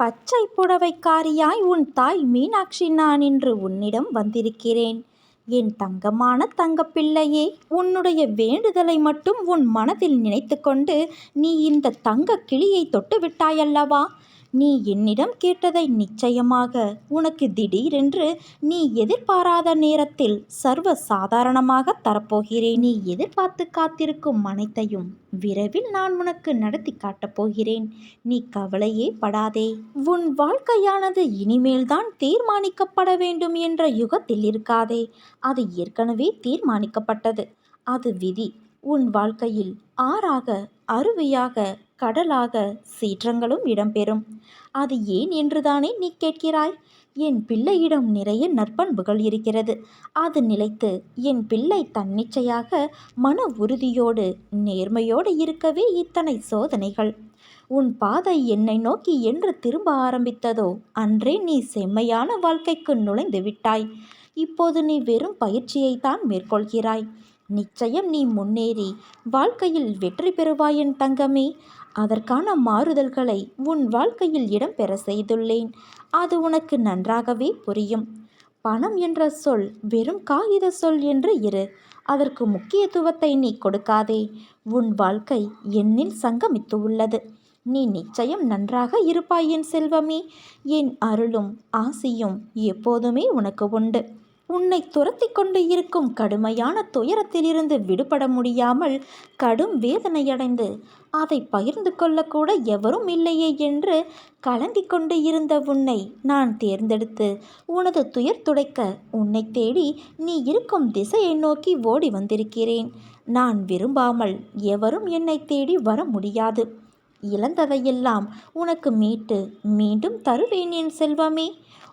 பச்சை புடவைக்காரியாய் உன் தாய் மீனாட்சி நான் இன்று உன்னிடம் வந்திருக்கிறேன். என் தங்கமான தங்கப்பிள்ளையே உன்னுடைய வேண்டுதலை மட்டும் உன் மனதில் நினைத்துக்கொண்டு நீ இந்த தங்க கிளியை தொட்டு விட்டாயல்லவா நீ என்னிடம் கேட்டதை நிச்சயமாக உனக்கு திடீரென்று நீ எதிர்பாராத நேரத்தில் சர்வ சாதாரணமாக தரப்போகிறேன். நீ எதிர்பார்த்து காத்திருக்கும் அனைத்தையும் விரைவில் நான் உனக்கு நடத்தி காட்டப் போகிறேன். நீ கவலையே படாதே. உன் வாழ்க்கையானது இனிமேல்தான் தீர்மானிக்கப்பட வேண்டும் என்ற யுகத்தில் இருக்காதே. அது ஏற்கனவே தீர்மானிக்கப்பட்டது. அது விதி. உன் வாழ்க்கையில் ஆறாக அருவியாக கடலாக சீற்றங்களும் இடம்பெறும். அது ஏன் என்றுதானே நீ கேட்கிறாய்? என் பிள்ளையிடம் நிறைய நற்பண்புகள் இருக்கிறது. அது நிலைத்து என் பிள்ளை தன்னிச்சையாக மன உறுதியோடு நேர்மையோடு இருக்கவே இத்தனை சோதனைகள். உன் பாதை என்னை நோக்கி என்று திரும்ப ஆரம்பித்ததோ அன்றே நீ செம்மையான வாழ்க்கைக்கு நுழைந்து விட்டாய். இப்போது நீ வெறும் பயிற்சியைத்தான் மேற்கொள்கிறாய். நிச்சயம் நீ முன்னேறி வாழ்க்கையில் வெற்றி பெறுவாய் என் தங்கமே. அதற்கான மாறுதல்களை உன் வாழ்க்கையில் இடம்பெற செய்துள்ளேன். அது உனக்கு நன்றாகவே புரியும். பணம் என்ற சொல் வெறும் காகித சொல் என்று இரு. அதற்கு முக்கியத்துவத்தை நீ கொடுக்காதே. உன் வாழ்க்கை என்னில் சங்கமித்து உள்ளது. நீ நிச்சயம் நன்றாக இருப்பாய் என் செல்வமே. என் அருளும் ஆசியும் எப்போதுமே உனக்கு உண்டு. உன்னை துரத்தி கொண்டு இருக்கும் கடுமையான துயரத்திலிருந்து விடுபட முடியாமல் கடும் வேதனையடைந்து அதை பகிர்ந்து கொள்ளக்கூட எவரும் இல்லையே என்று கலங்கிக் கொண்டு இருந்த உன்னை நான் தேர்ந்தெடுத்து உனது துயர் துடைக்க உன்னை தேடி நீ இருக்கும் திசையை நோக்கி ஓடி வந்திருக்கிறேன். நான் விரும்பாமல் எவரும் என்னை தேடி வர முடியாது. இழந்ததையெல்லாம் உனக்கு மீட்டு மீண்டும் தருவேன் என் செல்வமே.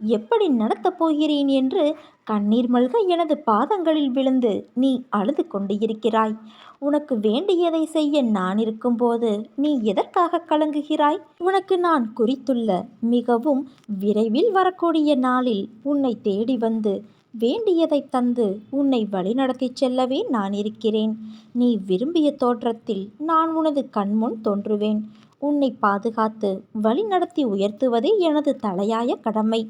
எப்படி நடத்தப் போகிறேன் என்று கண்ணீர் மல்க எனது பாதங்களில் விழுந்து நீ அழுது கொண்டு இருக்கிறாய். உனக்கு வேண்டியதை செய்ய நான் இருக்கும்போது நீ எதற்காக கலங்குகிறாய்? உனக்கு நான் குறித்துள்ள மிகவும் விரைவில் வரக்கூடிய நாளில் உன்னை தேடி வந்து வேண்டியதை தந்து உன்னை வழிநடத்தி செல்லவே நான் இருக்கிறேன். நீ விரும்பிய தோற்றத்தில் நான் உனது கண்முன் தோன்றுவேன். உன்னை பாதுகாத்து வழிநடத்தி உயர்த்துவதே எனது தலையாய கடமை.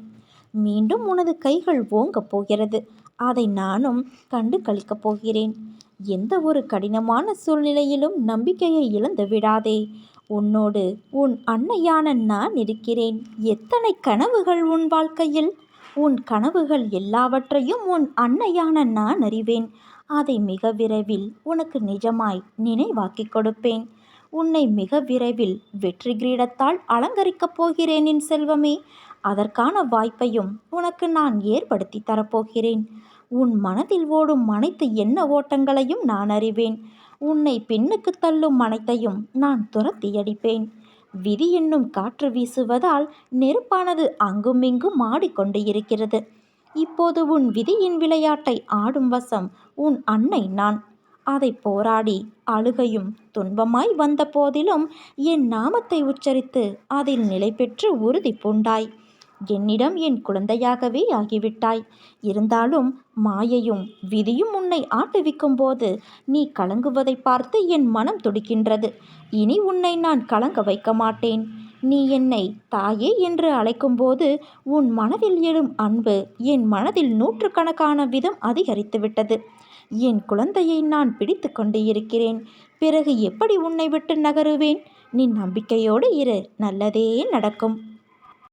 மீண்டும் உனது கைகள் ஓங்கப் போகிறது. அதை நானும் கண்டு கழிக்கப் போகிறேன். எந்த ஒரு கடினமான சூழ்நிலையிலும் நம்பிக்கையை இழந்து விடாதே. உன்னோடு உன் அன்னையான நான் இருக்கிறேன். எத்தனை கனவுகள் உன் வாழ்க்கையில்? உன் கனவுகள் எல்லாவற்றையும் உன் அன்னையான நான் அறிவேன். அதை மிக விரைவில் உனக்கு நிஜமாய் நினைவாக்கிக் கொடுப்பேன். உன்னை மிக விரைவில் வெற்றி கிரீடத்தால் அலங்கரிக்கப் போகிறேன் என் செல்வமே. அதற்கான வாய்ப்பையும் உனக்கு நான் ஏற்படுத்தி தரப்போகிறேன். உன் மனதில் ஓடும் அனைத்து எண்ண ஓட்டங்களையும் நான் அறிவேன். உன்னை பெண்ணுக்கு தள்ளும் அனைத்தையும் நான் துரத்தி அடிப்பேன். விதி என்னும் காற்று வீசுவதால் நெருப்பானது அங்குமிங்கும் ஆடிக்கொண்டு இருக்கிறது. இப்போது உன் விதியின் விளையாட்டை ஆடும் வசம் உன் அன்னை நான். அதை போராடி அழுகையும் துன்பமாய் வந்த போதிலும் என் நாமத்தை உச்சரித்து அதில் நிலை பெற்று உறுதி பூண்டாய் என்னிடம் என் குழந்தையாகவே ஆகிவிட்டாய். இருந்தாலும் மாயையும் விதியும் உன்னை ஆட்டுவிக்கும் போது நீ கலங்குவதை பார்த்து என் மனம் துடிக்கின்றது. இனி உன்னை நான் கலங்க வைக்க மாட்டேன். நீ என்னை தாயே என்று அழைக்கும்போது உன் மனதில் எழும் அன்பு என் மனதில் நூற்றுக்கணக்கான விதம் அதிகரித்துவிட்டது. என் குழந்தையை நான் பிடித்து கொண்டு இருக்கிறேன். பிறகு எப்படி உன்னை விட்டு நகருவேன்? நீ நம்பிக்கையோடு இரு. நல்லதே நடக்கும்.